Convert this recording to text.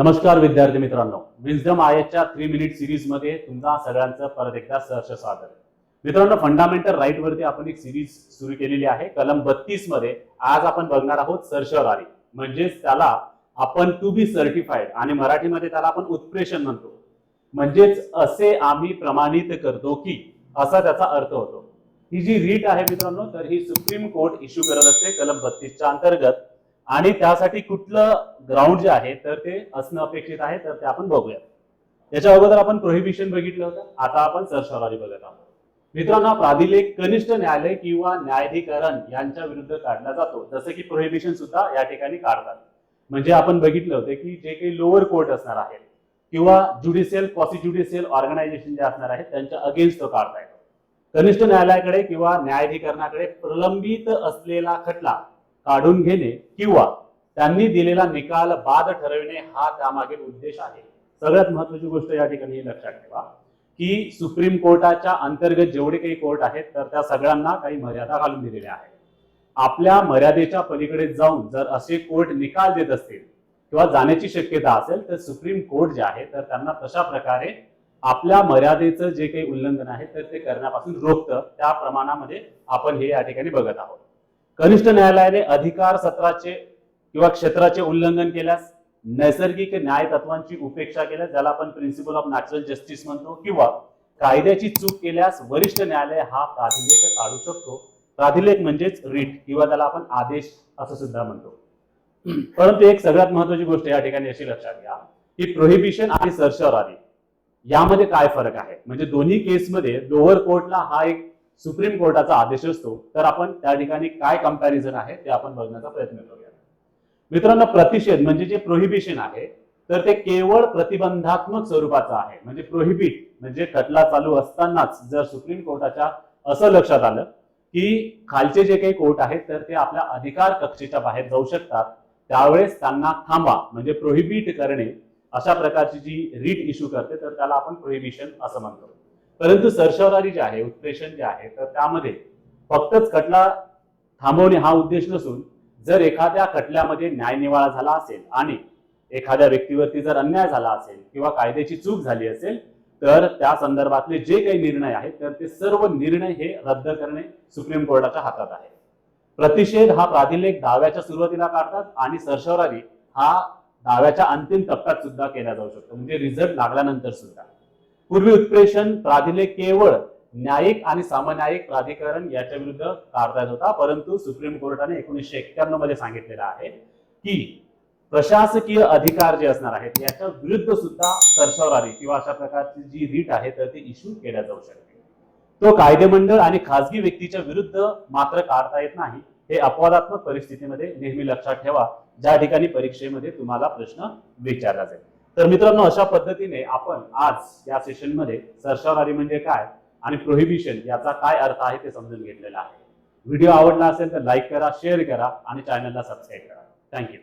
नमस्कार विद्यार्थी मित्रांनो. विजडम आयच्या थ्री मिनिट सिरीजमध्ये तुमचा सगळ्यांचं परत एकदा सहर्ष स्वागत. मित्रांनो फंडामेंटल राईट वरती आपण एक सिरीज सुरू केलेली आहे. कलम बत्तीसमध्ये आज आपण बघणार आहोत सरशरारी म्हणजेच त्याला आपण टू बी सर्टिफाईड आणि मराठीमध्ये त्याला आपण उत्प्रेषण म्हणतो. म्हणजेच असे आम्ही प्रमाणित करतो की असा त्याचा अर्थ होतो. ही जी रीट आहे मित्रांनो तर ही सुप्रीम कोर्ट इश्यू करत असते कलम बत्तीसच्या अंतर्गत. आणि त्यासाठी कुठलं ग्राउंड जे आहे तर ते असणं अपेक्षित आहे तर ते आपण बघूया याच्या अगोदर आपण प्रोहिबिशन बघितलं होतं आता आपण सरसरारी बघत आहोत. मित्रांनो प्राधिलेख कनिष्ठ न्यायालय किंवा न्यायाधिकरण यांच्या विरुद्ध काढला जातो जसं की प्रोहिबिशन सुद्धा या ठिकाणी काढतात. म्हणजे आपण बघितलं होतं की जे काही लोअर कोर्ट असणार आहेत किंवा ज्युडिशियल ज्युडिशियल ऑर्गनायझेशन जे असणार आहेत त्यांच्या अगेन्स्ट तो काढता येतो. कनिष्ठ न्यायालयाकडे किंवा न्यायाधिकरणाकडे प्रलंबित असलेला खटला काढून घेणे किंवा त्यांनी दिलेला निकाल बाद ठरविणे हा त्यामागील उद्देश आहे. सगळ्यात महत्वाची गोष्ट या ठिकाणी हे लक्षात ठेवा की सुप्रीम कोर्टाच्या अंतर्गत जेवढे काही कोर्ट आहेत तर त्या सगळ्यांना काही मर्यादा घालून दिलेल्या आहेत. आपल्या मर्यादेच्या पलीकडे जाऊन जर असे कोर्ट निकाल देत असतील किंवा जाण्याची शक्यता असेल तर सुप्रीम कोर्ट जे आहे तर त्यांना तशा प्रकारे आपल्या मर्यादेचं जे काही उल्लंघन आहे तर ते करण्यापासून रोखतं. त्या प्रमाणामध्ये आपण हे या ठिकाणी बघत आहोत. कनिष्ठ न्यायालयाने अधिकार सत्राचे किंवा क्षेत्राचे उल्लंघन केल्यास नैसर्गिक न्याय तत्वांची उपेक्षा केल्यास ज्याला आपण प्रिन्सिपल ऑफ नॅचरल जस्टिस म्हणतो किंवा कायद्याची चूक केल्यास वरिष्ठ न्यायालय हा प्राधिलेख काढू शकतो. प्राधिलेख म्हणजेच रीट किंवा त्याला आपण आदेश असं सुद्धा म्हणतो. परंतु एक सगळ्यात महत्वाची गोष्ट या ठिकाणी अशी लक्षात घ्या की प्रोहिबिशन आणि सरशरारी यामध्ये काय फरक आहे? म्हणजे दोन्ही केसमध्ये लोअर कोर्टला हा एक सुप्रीम कोर्टाचा आदेश असतो तर आपण त्या ठिकाणी काय कंपॅरिझन आहे ते आपण बघण्याचा प्रयत्न करूया. मित्रांनो प्रतिषेध म्हणजे जे प्रोहिबिशन आहे तर ते केवळ प्रतिबंधात्मक स्वरूपाचं आहे. म्हणजे प्रोहिबिट म्हणजे खटला चालू असतानाच जर सुप्रीम कोर्टाच्या असं लक्षात आलं की खालचे जे काही कोर्ट आहेत तर ते आपल्या अधिकार कक्षेच्या बाहेर जाऊ शकतात. त्यावेळेस त्यांना थांबा म्हणजे प्रोहिबिट करणे अशा प्रकारची जी रीट इश्यू करते तर त्याला आपण प्रोहिबिशन असं म्हणतो. परंतु सरशरारी जे आहे उत्प्रेषण जे आहे तर त्यामध्ये फक्तच खटला थांबवणे हा उद्देश नसून जर एखाद्या खटल्यामध्ये न्यायनिवाळा झाला असेल आणि एखाद्या व्यक्तीवरती जर अन्याय झाला असेल किंवा कायद्याची चूक झाली असेल तर त्या संदर्भातले जे काही निर्णय आहेत तर ते सर्व निर्णय हे रद्द करणे सुप्रीम कोर्टाच्या हातात आहे. प्रतिषेध हा प्राधिलेख दाव्याच्या सुरुवातीला काढतात आणि सरशवरारी हा दाव्याच्या अंतिम टप्प्यात सुद्धा केला जाऊ शकतो. म्हणजे रिझल्ट लागल्यानंतर सुद्धा. पूर्वी उत्प्रेषण प्राधिले केवळ न्यायिक आणि सामन्यायिक प्राधिकरण याच्या विरुद्ध काढता येत होता परंतु सुप्रीम कोर्टाने एकोणीसशे एक्क्याण्णवमध्ये सांगितलेलं आहे की प्रशासकीय अधिकार जे असणार आहेत याच्या विरुद्ध सुद्धा सरशरारी किंवा अशा प्रकारची जी रीट आहे तर ती इश्यू केल्या जाऊ शकते. तो कायदेमंडळ आणि खासगी व्यक्तीच्या विरुद्ध मात्र काढता येत नाही हे अपवादात्मक परिस्थितीमध्ये नेहमी लक्षात ठेवा. ज्या ठिकाणी परीक्षेमध्ये तुम्हाला प्रश्न विचारला जाईल. तर मित्रांनो अशा पद्धतीने आपण आज या सेशनमध्ये सरशरारी म्हणजे काय आणि प्रोहिबिशन याचा काय अर्थ आहे ते समजून घेतलेला आहे. व्हिडिओ आवडला असेल तर लाईक करा शेअर करा आणि चॅनलला सबस्क्राईब करा. थँक्यू